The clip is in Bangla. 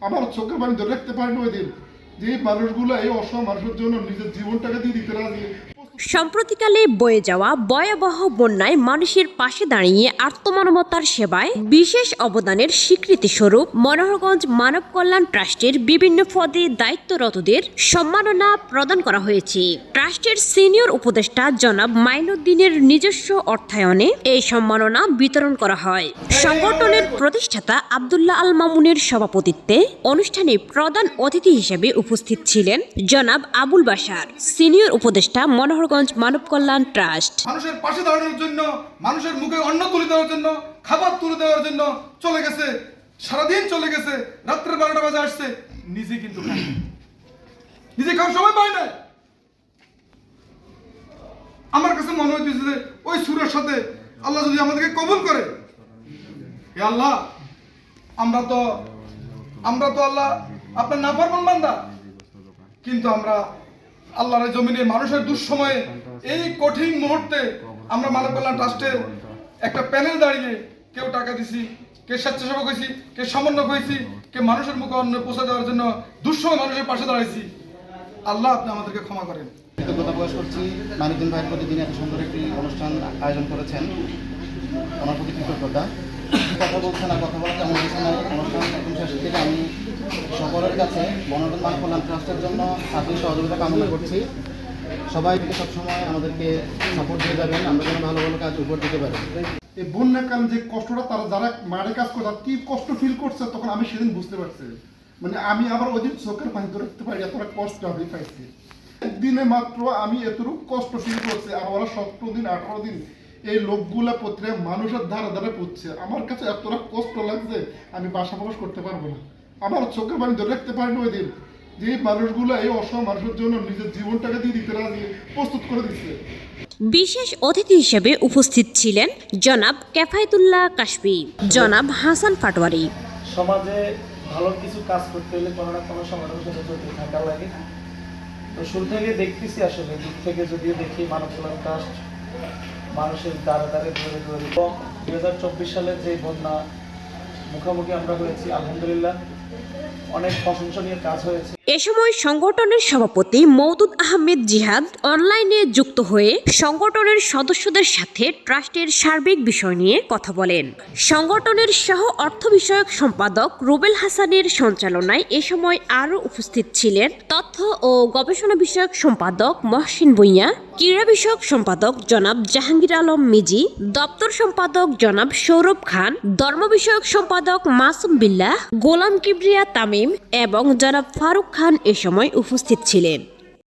আমার চোখে পানি ধরে রাখতে পারেন ওই দিন। যে মানুষগুলো এই অসহায় মানুষের জন্য নিজের জীবনটাকে দিয়ে দিতে রাজি সম্প্রতিকালে বয়ে যাওয়া ভয়াবহ বন্যায় মানুষের পাশে দাঁড়িয়ে আত্মমানবতার সেবায় বিশেষ অবদানের স্বীকৃতি স্বরূপ মনোহরগঞ্জ মানব কল্যাণ ট্রাস্টের বিভিন্ন পদে দায়িত্বরতদের সম্মাননা প্রদান করা হয়েছে। ট্রাস্টের সিনিয়র উপদেষ্টা জনাব মাইনুদ্দিনের নিজস্ব অর্থায়নে এই সম্মাননা বিতরণ করা হয়। সংগঠনের প্রতিষ্ঠাতা আবদুল্লাহ আল মামুনের সভাপতিত্বে অনুষ্ঠানে প্রধান অতিথি হিসেবে উপস্থিত ছিলেন জনাব আবুল বাসার সিনিয়র উপদেষ্টা মনোহরগঞ্জ মানব কল্যাণ ট্রাস্ট। মানুষের পাশে দাঁড়ানোর জন্য, মানুষের মুখে অন্ন তুলে দেওয়ার জন্য, খাবার তুলে দেওয়ার জন্য চলে গেছে। সারাদিন চলে গেছে। রাত্রের বারোটা বাজে আসছে। নিজে কিন্তু নিজে খাওয়ার সময় পায় না আমার কাছে মনে হইতেছে যে, ওই সুরের সাথে আল্লাহ যদি আমাদেরকে কবুল করে। হে আল্লাহ, আমরা তো আমরা তো আল্লাহ আপনার না পারবেন বান্দা। কিন্তু আমরা আল্লাহর এই জমিনে মানুষের দুঃসময়ে এই কঠিন মুহূর্তে আমরা মানব কল্যাণ ট্রাস্টের একটা প্যানেল দাঁড়িয়ে কেউ টাকা দিছি, কে স্বেচ্ছাসেবক হয়েছি, কে সমন্বয় হয়েছি, কে মানুষের মুখে অন্য পৌঁছে দেওয়ার জন্য দুঃসময় মানুষের পাশে দাঁড়াইছি। আল্লাহ আপনি আমাদেরকে ক্ষমা করেন। কৃতজ্ঞতা প্রকাশ করছি। মানিকদিন ভাইয়ের এত সুন্দর একটি অনুষ্ঠান আয়োজন করেছেন। ওনার প্রতি কৃতজ্ঞতা। কথা বলছেন আর কথা নাই। অনুষ্ঠান শেষ থেকে আমি সকলের কাছে বনরঞ্জন মান কল্যাণ ট্রাস্টের জন্য সাথী সহযোগিতা কামনা করছি। সবাই সবসময় আমাদেরকে সাপোর্ট দিয়ে যাবেন, আমরা যেন ভালো ভালো কাজ উপর দিতে পারি। এই বন্যাকাল যে কষ্টটা তারা, যারা মাঠে কাজ করে কি কষ্ট ফিল করছে তখন আমি সেদিন বুঝতে পারছি। মানে আমি আবার ওই দিন চোখের পানি ধরে রাখতে পারি, এতটা কষ্ট আমি পাইছি। দিনে মাত্র আমি এতটুকু কষ্ট ফিল করছি, আর ওরা সতেরো দিন, আঠারো দিন এই লোকগুলা প্রত্যেক মানুষের ধারে ধারে পড়ছে আমার কাছে এতটা কষ্ট লাগছে, আমি বাসা প্রকাশ করতে পারব না। আমার চোখে পানি ধরে রাখতে পারিনি ওই দিন। যে মানুষগুলো এই অসহায় মানুষের জন্য নিজের জীবনটাকে দিয়ে দিতে রাজি প্রস্তুত করে দিচ্ছে। বিশেষ অতিথি হিসেবে উপস্থিত ছিলেন জনাব কেফায়তুল্লাহ কাশবি জনাব হাসান পাটোয়ারি। সমাজে ভালো কিছু কাজ করতে হলে কোনো না কোনো সংগঠনের সাথে জড়িত থাকা লাগে। তো শুরু থেকে দেখতেছি আসলে দিক থেকে যদিও দেখি মানব কল্যাণ ট্রাস্ট মানুষের দ্বারে দ্বারে ধরে ধরে। দুই হাজার চব্বিশ সালের যে বন্যা মুখোমুখি আমরা হয়েছি আলহামদুলিল্লাহ। এ সময় সংগঠনের সভাপতি আহমেদ জিহাদ অনলাইনে যুক্ত হয়ে সংগঠনের সদস্যদের সাথে ট্রাস্টের সার্বিক বিষয় নিয়ে কথা বলেন। সংগঠনের সহ অর্থ বিষয়ক সম্পাদক রুবেল হাসানের সঞ্চালনায় এ সময় আরও উপস্থিত ছিলেন তথ্য ও গবেষণা বিষয়ক সম্পাদক মহসিন ভুঁইয়া, ক্রীড়া বিষয়ক সম্পাদক জনাব জাহাঙ্গীর আলম মিজি, দপ্তর সম্পাদক জনাব সৌরভ খান, ধর্ম বিষয়ক সম্পাদক মাসুম বিল্লাহ, গোলাম কিবরিয়া তামিম এবং জনাব ফারুক খান এ সময় উপস্থিত ছিলেন।